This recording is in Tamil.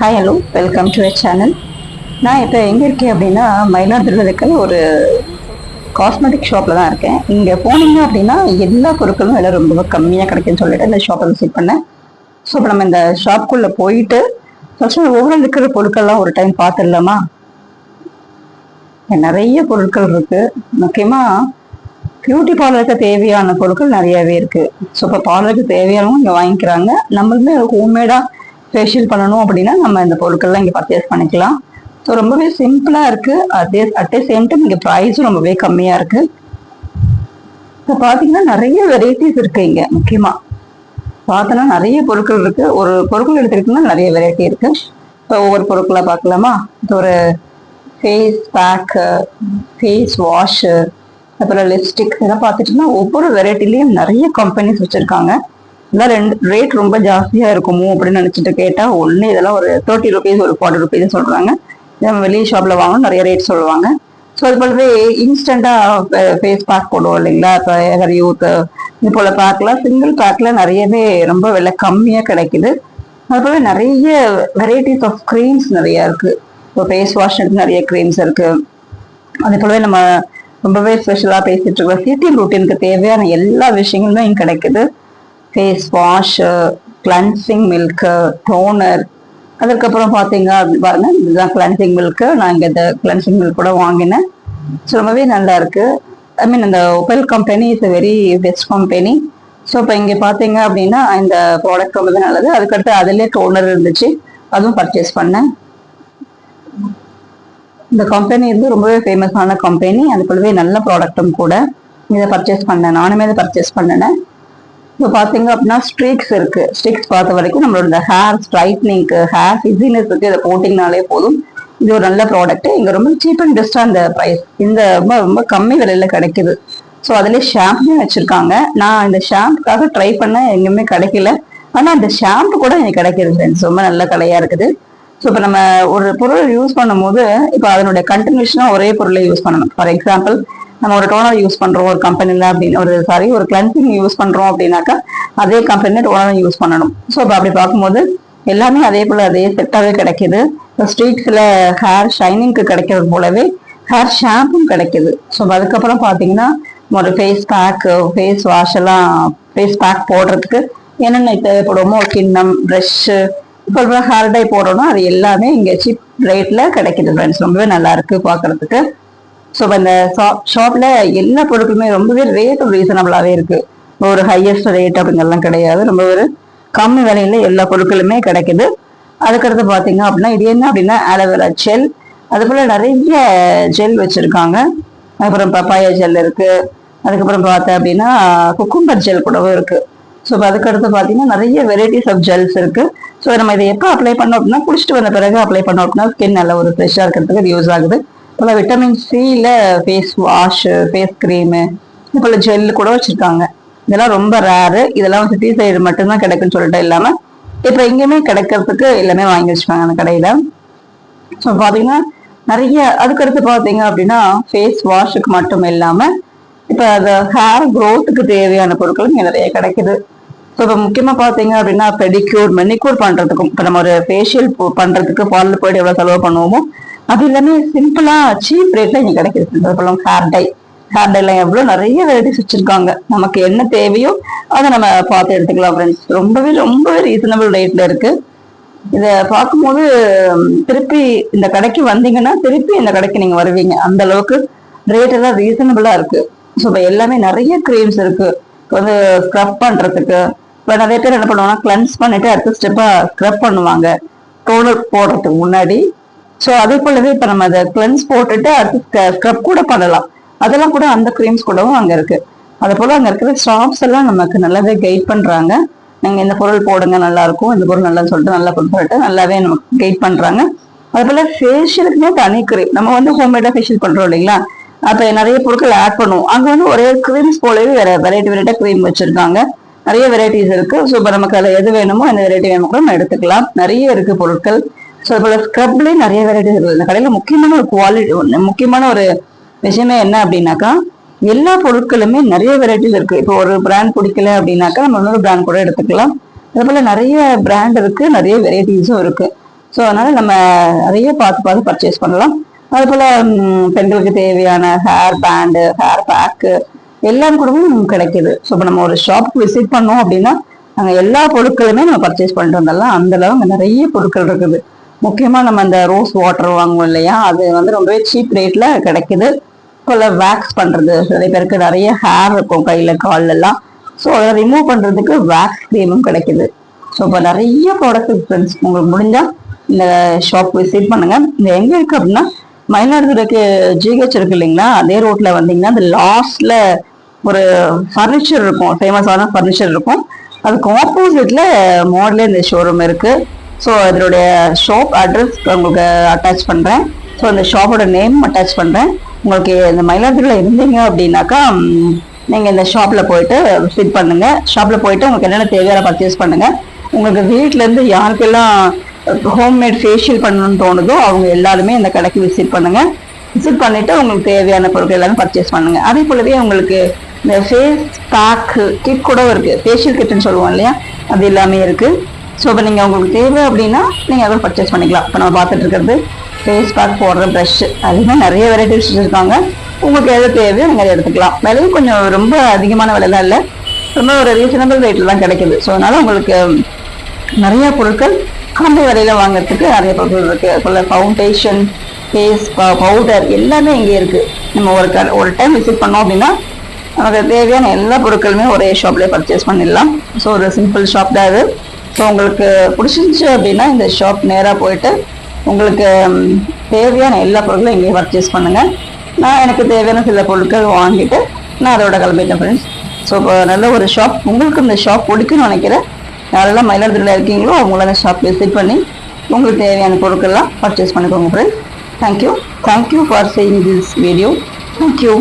Hi hello welcome to a channel நான் இப்போ எங்கே இருக்கேன் அப்படின்னா மயிலாடுதுறையில் இருக்கிற ஒரு காஸ்மெட்டிக் ஷாப்பில் தான் இருக்கேன். இங்கே போனீங்க அப்படின்னா எல்லா பொருட்களும் விலை ரொம்ப கம்மியாக கிடைக்குன்னு சொல்லிட்டு இந்த ஷாப்பை விசிட் பண்ணேன். ஸோ இப்போ நம்ம இந்த ஷாப்புக்குள்ளே போயிட்டு ஃபஸ்ட்டு ஒவ்வொரு இருக்கிற பொருட்கள்லாம் ஒரு டைம் பார்த்துடலாமா? நிறைய பொருட்கள் இருக்குது முக்கியமாக பியூட்டி பார்லருக்கு தேவையான பொருட்கள் நிறையவே இருக்குது ஸோ இப்போ பார்லருக்கு தேவையானவங்க இங்கே வாங்கிக்கிறாங்க. நம்மளுமே ஹோம்மேடாக ஃபேஷியல் பண்ணணும் அப்படின்னா நம்ம இந்த பொருட்கள்லாம் இங்கே பர்ச்சேஸ் பண்ணிக்கலாம். ஸோ ரொம்பவே சிம்பிளாக இருக்குது அதே அட் த சேம் டைம் இங்கே ப்ரைஸும் ரொம்பவே கம்மியாக இருக்குது இப்போ பார்த்தீங்கன்னா நிறைய வெரைட்டிஸ் இருக்குது இங்கே முக்கியமாக பார்த்தோன்னா நிறைய பொருட்கள் இருக்குது ஒரு பொருட்கள் எடுத்துக்கிட்டோம்னா நிறைய வெரைட்டி இருக்குது இப்போ ஒவ்வொரு பொருட்களாக பார்க்கலாமா? இது ஒரு ஃபேஸ் பேக்கு ஃபேஸ் வாஷு அப்புறம் லிப்ஸ்டிக் இதெல்லாம் பார்த்துட்டோம்னா ஒவ்வொரு வெரைட்டிலையும் நிறைய கம்பெனிஸ் வச்சுருக்காங்க. இதெல்லாம் ரெண்டு ரேட் ரொம்ப ஜாஸ்தியாக இருக்குமோ அப்படின்னு நினச்சிட்டு கேட்டால் ஒன்று இதெல்லாம் ஒரு தேர்ட்டி ருபீஸ் ஒரு ஃபார்ட்டி ருபீஸ் சொல்கிறாங்க நம்ம வெளியே ஷாப்பில் வாங்கணும் நிறைய ரேட் சொல்லுவாங்க. ஸோ அது போலவே இன்ஸ்டண்ட்டாக ஃபேஸ் பேக் போடுவோம் இல்லைங்களா? இப்போ ஹேர் யூத் இது போல் பேக்லாம் சிங்கிள் பேக்கில் நிறையவே ரொம்ப விலை கம்மியாக கிடைக்குது. அதுபோல் நிறைய வெரைட்டிஸ் ஆஃப் க்ரீம்ஸ் நிறையா இருக்குது இப்போ ஃபேஸ் வாஷ் நிறைய க்ரீம்ஸ் இருக்குது அதே போலவே நம்ம ரொம்பவே ஸ்பெஷலாக பேசிகிட்டு இருக்கோம் சிட்டி ரூட்டீனுக்கு தேவையான எல்லா விஷயங்களுமே இங்கே கிடைக்குது. Face wash cleansing milk toner அதுக்கப்புறம் பார்த்தீங்க அப்படி பாருங்க இதுதான் கிளன்சிங் மில்க்கு நான் இங்கே இந்த கிளன்சிங் மில்க் கூட வாங்கினேன். ஸோ ரொம்பவே நல்லா இருக்குது ஐ மீன் இந்த Opel company is very best company so இப்போ இங்கே பார்த்தீங்க அப்படின்னா இந்த ப்ராடக்ட் ரொம்பவே நல்லது. அதுக்கடுத்து அதுலேயே டோனர் இருந்துச்சு. அதுவும் பர்ச்சேஸ் பண்ணேன். இந்த கம்பெனி வந்து ரொம்பவே ஃபேமஸான கம்பெனி அது போலவே நல்ல ப்ராடக்ட்டும் கூட இதை பர்ச்சேஸ் பண்ணேன். நானுமே இதை பர்ச்சேஸ் பண்ணினேன். இப்போ பார்த்தீங்க அப்படின்னா ஸ்ட்ரீக்ஸ் இருக்கு. ஸ்ட்ரீக்ஸ் பார்த்த வரைக்கும் நம்மளோட இந்த ஹேர் ஸ்ட்ரைட்னிங்க்கு ஹேர் ஃபிசினஸ்க்கு இதை போட்டிங்கனாலே போதும். இது ஒரு நல்ல ப்ராடக்ட் இங்கே ரொம்ப சீப் அண்ட் பெஸ்ட்டாக அந்த ப்ரைஸ் இந்த ரொம்ப ரொம்ப கம்மி விலையில கிடைக்குது. ஸோ அதுலேயே ஷாம்பு வச்சுருக்காங்க. நான் இந்த ஷாம்புக்காக ட்ரை பண்ண எங்கேயுமே கிடைக்கல. ஆனால் அந்த ஷாம்பு கூட எனக்கு கிடைக்கிறது ஃப்ரெண்ட்ஸ் ரொம்ப நல்ல கலையாக இருக்குது. ஸோ இப்போ நம்ம ஒரு பொருள் யூஸ் பண்ணும்போது இப்போ அதனுடைய கண்டினியூஷனாக ஒரே பொருளை யூஸ் பண்ணணும். ஃபார் எக்ஸாம்பிள் நம்ம ஒரு டோனர் யூஸ் பண்றோம் ஒரு கம்பெனில அப்படின்னு ஒரு சாரி ஒரு கிளன்சிங் யூஸ் பண்றோம் அப்படின்னாக்கா அதே கம்பெனியில் டோனர் யூஸ் பண்ணணும். ஸோ இப்போ அப்படி பார்க்கும்போது எல்லாமே அதே போல அதே செட்டாகவே கிடைக்குது. இப்போ ஸ்ட்ரீட்ஸில் ஹேர் ஷைனிங்க்கு கிடைக்கிறது போலவே ஹேர் ஷாம்பும் கிடைக்குது. ஸோ அதுக்கப்புறம் பார்த்தீங்கன்னா ஒரு ஃபேஸ் பேக்கு ஃபேஸ் வாஷ் எல்லாம் ஃபேஸ் பேக் போடுறதுக்கு என்னென்ன தேவைப்படுமோ கிண்ணம் ப்ரஷ்ஷு இப்போ ஹேர் டை போடுறோம்னா அது எல்லாமே இங்கே சீப் ரேட்டில் கிடைக்கிது ஃப்ரெண்ட்ஸ் ரொம்பவே நல்லா இருக்குது பார்க்கறதுக்கு. ஸோ அந்த ஷாப் ஷாப்பில் எல்லா பொருட்களுமே ரொம்பவே ரேட்டும் ரீசனபிளாகவே இருக்குது ஒரு ஹையஸ்ட் ரேட் அப்படிங்கிறலாம் கிடையாது. ரொம்ப ஒரு கம்மி விலையில் எல்லா பொருட்களுமே கிடைக்குது. அதுக்கடுத்து பார்த்தீங்க அப்படின்னா இது என்ன அப்படின்னா ஆலோவேரா ஜெல் அது போல் நிறைய ஜெல் வச்சுருக்காங்க. அப்புறம் பப்பாயா ஜெல் இருக்குது அதுக்கப்புறம் பார்த்தேன் அப்படின்னா குக்கும்பர் ஜெல் கூடவும் இருக்குது ஸோ அதுக்கடுத்து பார்த்தீங்கன்னா நிறைய வெரைட்டிஸ் ஆஃப் ஜெல்ஸ் இருக்குது ஸோ நம்ம இதை எப்போ அப்ளை பண்ணோம் அப்படின்னா குடிச்சிட்டு வந்த பிறகு அப்ளை பண்ணோம் அப்படின்னா ஸ்கின் நல்ல ஒரு ஃப்ரெஷ்ஷாக இருக்கிறதுக்கு யூஸ் ஆகுது. இப்போ விட்டமின் சியில் ஃபேஸ் வாஷ் ஃபேஸ் க்ரீமு இப்போ ஜெல்லு கூட வச்சுருக்காங்க. இதெல்லாம் ரொம்ப ரேரு இதெல்லாம் சிட்டி சைடு மட்டும்தான் கிடைக்குன்னு சொல்லிட்டு இல்லாமல் இப்போ எங்கேயுமே கிடைக்கிறதுக்கு எல்லாமே வாங்கி வச்சுப்பாங்க அந்த கடையில். ஸோ பார்த்தீங்கன்னா நிறைய அதுக்கடுத்து பார்த்தீங்க அப்படின்னா ஃபேஸ் வாஷுக்கு மட்டும் இல்லாமல் இப்போ அந்த ஹேர் க்ரோத்துக்கு தேவையான பொருட்களும் இங்கே நிறைய கிடைக்குது. ஸோ இப்போ முக்கியமாக பார்த்தீங்க அப்படின்னா பெடிக்யூர் மெனிக்யூர் பண்ணுறதுக்கும் இப்போ நம்ம ஒரு ஃபேஷியல் பண்ணுறதுக்கு பாலில் போயிட்டு எவ்வளோ செலவு பண்ணுவோமோ அது எல்லாமே சிம்பிளாக சீப் ரேட்டில் இங்க கிடைக்குது சந்தர்ப்பம் ஹேர் டை ஹேர் டைலாம் எவ்வளோ நிறைய வெரைட்டிஸ் வச்சுருக்காங்க. நமக்கு என்ன தேவையோ அதை நம்ம பார்த்து எடுத்துக்கலாம் ஃப்ரெண்ட்ஸ் ரொம்பவே ரொம்பவே ரீசனபிள் ரேட்டில் இருக்குது இதை பார்க்கும்போது திருப்பி இந்த கடைக்கு வந்தீங்கன்னா திருப்பி இந்த கடைக்கு நீங்கள் வருவீங்க. அந்த அளவுக்கு ரேட் எல்லாம் ரீசனபிளா இருக்குது ஸோ இப்போ எல்லாமே நிறைய க்ரீம்ஸ் இருக்குது இப்போ வந்து ஸ்க்ரப் பண்ணுறதுக்கு இப்போ நிறைய பேர் என்ன பண்ணுவாங்கன்னா கிளன்ஸ் பண்ணிட்டு அடுத்த ஸ்டெப்பாக ஸ்க்ரப் பண்ணுவாங்க. டோனர் போடுறதுக்கு முன்னாடி ஸோ அதே போலவே இப்போ நம்ம அதை கிளென்ஸ் போட்டுட்டு அடுத்து ஸ்க்ரப் கூட பண்ணலாம். அதெல்லாம் கூட அந்த க்ரீம்ஸ் கூடவும் அங்கே இருக்கு. அது போல் அங்கே இருக்கிற ஸ்டாஃப்ஸ் எல்லாம் நமக்கு நல்லாவே கைட் பண்ணுறாங்க நீங்கள் இந்த பொருள் போடுங்க நல்லா இருக்கும் இந்த பொருள் நல்லா சொல்லிட்டு நல்லா கொண்டு சொல்லிட்டு நல்லாவே நமக்கு கைட் பண்ணுறாங்க அதே போல் ஃபேஷியலுக்குமே தனி க்ரீம் நம்ம வந்து ஹோம்மேடாக ஃபேஷியல் பண்ணுறோம் இல்லைங்களா? அப்போ நிறைய பொருட்கள் ஆட் பண்ணுவோம். அங்கே வந்து ஒரே க்ரீம்ஸ் போலவே வேற வெரைட்டி வெரைட்டியாக க்ரீம் வச்சுருக்காங்க. நிறைய வெரைட்டிஸ் இருக்கு. ஸோ இப்போ நமக்கு அதில் எது வேணுமோ அந்த வெரைட்டி வேணுமோ கூட நம்ம எடுத்துக்கலாம். நிறைய இருக்கு பொருட்கள். ஸோ இப்போ ஸ்க்ரப்லேயே நிறைய வெரைட்டிஸ் இருக்குது. இந்த கடையில் முக்கியமான ஒரு குவாலிட்டி முக்கியமான ஒரு விஷயமே என்ன அப்படின்னாக்கா எல்லா பொருட்களுமே நிறைய வெரைட்டிஸ் இருக்குது இப்போ ஒரு பிராண்ட் பிடிக்கல அப்படின்னாக்கா நம்ம இன்னொரு பிராண்ட் கூட எடுத்துக்கலாம். அது போல் நிறைய பிராண்ட் இருக்குது நிறைய வெரைட்டிஸும் இருக்குது ஸோ அதனால் நம்ம நிறைய பார்த்து பார்த்து பர்ச்சேஸ் பண்ணலாம். அது போல் பெண்களுக்கு தேவையான ஹேர் பேண்டு ஹேர் பேக்கு எல்லாம் கூடவும் நமக்கு கிடைக்குது. ஸோ இப்போ நம்ம ஒரு ஷாப்புக்கு விசிட் பண்ணோம் அப்படின்னா அங்கே எல்லா பொருட்களுமே நம்ம பர்ச்சேஸ் பண்ணிட்டு வந்துடலாம். அந்தளவு அங்கே நிறைய பொருட்கள் இருக்குது. முக்கியமாக நம்ம அந்த ரோஸ் வாட்டர் வாங்குவோம் இல்லையா? அது வந்து ரொம்பவே சீப் ரேட்டில் கிடைக்குது. இப்போ வேக்ஸ் பண்ணுறது நிறைய பேருக்கு நிறைய ஹேர் இருக்கும் கையில் காலெல்லாம் ஸோ அதை ரிமூவ் பண்ணுறதுக்கு வேக்ஸ் க்ரீமும் கிடைக்குது. ஸோ இப்போ நிறைய ப்ராடக்ட் ஃப்ரெண்ட்ஸ் உங்களுக்கு முடிஞ்சால் இந்த ஷாப் விசிட் பண்ணுங்கள் இந்த எங்கே இருக்குது அப்படின்னா மயிலாடுதுறைக்கு ஜிஹெச் இருக்கு இல்லைங்களா? அதே ரோட்டில் வந்தீங்கன்னா அந்த லாஸ்ட்டில் ஒரு ஃபர்னிச்சர் இருக்கும். ஃபேமஸான ஃபர்னிச்சர் இருக்கும். அதுக்கு ஆப்போசிட்டில் மாடலே இந்த ஷோரூம் இருக்குது ஸோ அதனுடைய ஷாப் அட்ரஸ் உங்களுக்கு அட்டாச் பண்ணுறேன் ஸோ அந்த ஷாப்போட நேம் அட்டாச் பண்ணுறேன் உங்களுக்கு இந்த மயிலாடுதுறையில் இருந்தீங்க அப்படின்னாக்கா நீங்கள் இந்த ஷாப்பில் போயிட்டு விசிட் பண்ணுங்க. ஷாப்பில் போயிட்டு உங்களுக்கு என்னென்ன தேவையான பர்ச்சேஸ் பண்ணுங்கள் உங்களுக்கு வீட்டிலேருந்து யாருக்கெல்லாம் ஹோம்மேட் ஃபேஷியல் பண்ணணும்னு தோணுதோ அவங்க எல்லாருமே இந்த கடைக்கு விசிட் பண்ணுங்கள் விசிட் பண்ணிவிட்டு உங்களுக்கு தேவையான பொருட்கள் எல்லாமே பர்ச்சேஸ் பண்ணுங்கள் அதே போலவே உங்களுக்கு இந்த ஃபேஸ் பேக்கு கிட் கூட இருக்குது ஃபேஷியல் கிட்னு சொல்லுவோம் இல்லையா? அது எல்லாமே இருக்குது ஸோ இப்போ நீங்கள் உங்களுக்கு தேவை அப்படின்னா நீங்கள் அதை பர்ச்சேஸ் பண்ணிக்கலாம். இப்போ நம்ம பார்த்துட்டு இருக்கிறது ஃபேஸ் பேக் போடுற ப்ரஷ் அதுவுமே நிறைய வெரைட்டிஸ் இருக்காங்க உங்களுக்கு எது தேவையோ நீங்கள் அதை எடுத்துக்கலாம். விலையும் கொஞ்சம் ரொம்ப அதிகமான விலைலாம் இல்லை. ரொம்ப ஒரு ரீசனபிள் ரேட்டில் தான் கிடைக்குது. ஸோ அதனால் உங்களுக்கு நிறைய பொருட்கள் கம்மி விலையில் வாங்குறதுக்கு நிறைய பொருட்கள் இருக்குது அதுபோல ஃபவுண்டேஷன் ஃபேஸ் பவுடர் எல்லாமே இங்கே இருக்குது நம்ம ஒரு க ஒரு டைம் விசிட் பண்ணோம் அப்படின்னா நமக்கு தேவையான எல்லா பொருட்களுமே ஒரே ஷாப்லேயே பர்ச்சேஸ் பண்ணிடலாம். ஸோ ஒரு சிம்பிள் ஷாப் தான் அது ஸோ உங்களுக்கு பிடிச்சிருந்துச்சு அப்படின்னா இந்த ஷாப் நேராக போயிட்டு உங்களுக்கு தேவையான எல்லா பொருட்களும் இங்கேயே பர்ச்சேஸ் பண்ணுங்கள் நான் எனக்கு தேவையான சில பொருட்கள் வாங்கிட்டு நான் அதோட கிளம்பிட்டேன் ஃப்ரெண்ட்ஸ் ஸோ இப்போ நல்ல ஒரு ஷாப் உங்களுக்கு இந்த ஷாப் பிடிக்கும்னு நினைக்கிறேன். யாரெல்லாம் மயிலாடுதுறையில் இருக்கீங்களோ அவங்கள அந்த ஷாப் விசிட் பண்ணி உங்களுக்கு தேவையான பொருட்கள்லாம் பர்ச்சேஸ் பண்ணிக்கோங்க friends thank you thank you for saying this video thank you